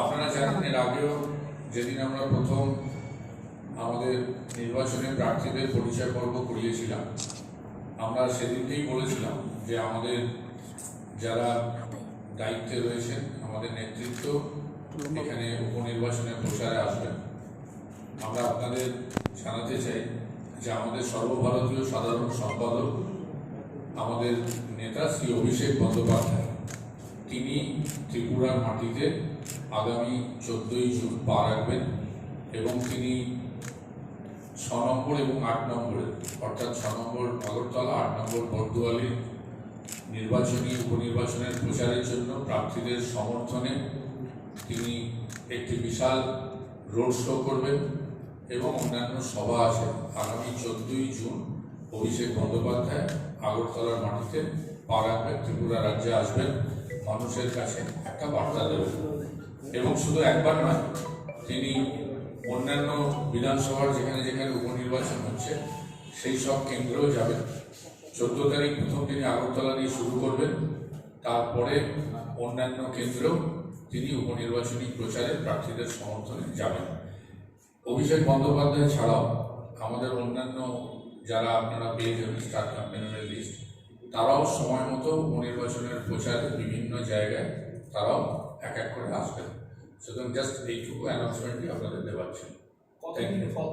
আপনারা জানেন, এর আগেও যেদিন আমরা প্রথম আমাদের নির্বাচনে প্রার্থীদের পরিচয় পর্ব করিয়েছিলাম, আমরা সেদিনকেই বলেছিলাম যে আমাদের যারা দায়িত্বে রয়েছেন, আমাদের নেতৃত্ব এখানে উপনির্বাচনের প্রচারে আসবেন। আমরা আপনাদের জানাতে চাই যে আমাদের সর্বভারতীয় সাধারণ সম্পাদক, আমাদের নেতা শ্রী অভিষেক বন্দ্যোপাধ্যায়। তিনি ত্রিপুরার মাটিতে আগামী চোদ্দই জুন পা রাখবেন এবং তিনি ছ নম্বর এবং আট নম্বরে, অর্থাৎ ছ নম্বর আগরতলা, আট নম্বর বর্দুয়ালির নির্বাচনী, উপনির্বাচনের প্রচারের জন্য প্রার্থীদের সমর্থনে তিনি একটি বিশাল রোড শো করবেন এবং অন্যান্য সভা আছে। আগামী চোদ্দই জুন অভিষেক বন্দ্যোপাধ্যায় আগরতলার মাটিতে পা রাখবেন, ত্রিপুরা রাজ্যে আসবেন। মানুষের কাছে একটা বার্তা দেবেন। এবং শুধু একবার নয়, তিনি অন্যান্য বিধানসভার যেখানে যেখানে উপনির্বাচন হচ্ছে, সেই সব কেন্দ্রেও যাবেন। চোদ্দ তারিখ প্রথম তিনি আগরতলা দিয়ে শুরু করবেন, তারপরে অন্যান্য কেন্দ্রেও তিনি উপনির্বাচনী প্রচারে প্রার্থীদের সমর্থনে যাবেন। অভিষেক বন্দ্যোপাধ্যায় ছাড়াও আমাদের অন্যান্য যারা আপনারা পেয়ে যাবেন স্টার ক্যাম্পেনের লিস্ট তারাও সময় মতো উপনির্বাচনের প্রচারে বিভিন্ন জায়গায় তারাও এক এক করে আসবেন। সুতরাং জাস্ট এইটুকু অ্যানাউন্সমেন্টই আপনাদের দেওয়ার ছিল কতদিন কতদিন